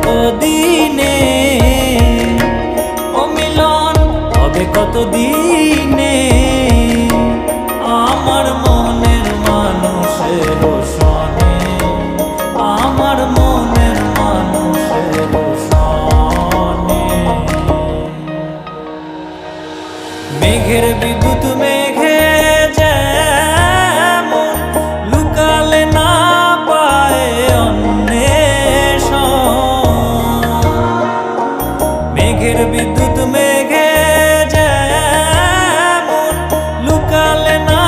কত দিনে ও মিলন, হবে কত দিনে আমার মনের মানুষের সনে আমার মনের মানুষের সনে মেঘের বিদ্যুৎ মেঘে বিদ্যুৎ মেঘে যেমন লুকালে না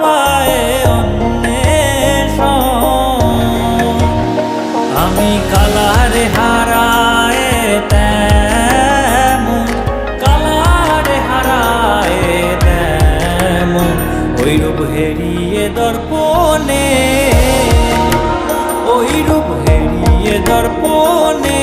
পায় অন্বেষণ। আমি কালারে হারায় তেমন, কালারে হারায় তেমন। ওই রূপ হেরিয়ে দর্পণে ওই রূপ হেরিয়ে দর্পণে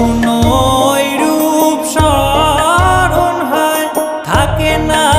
কখনো রূপ সারণ হয় থাকে না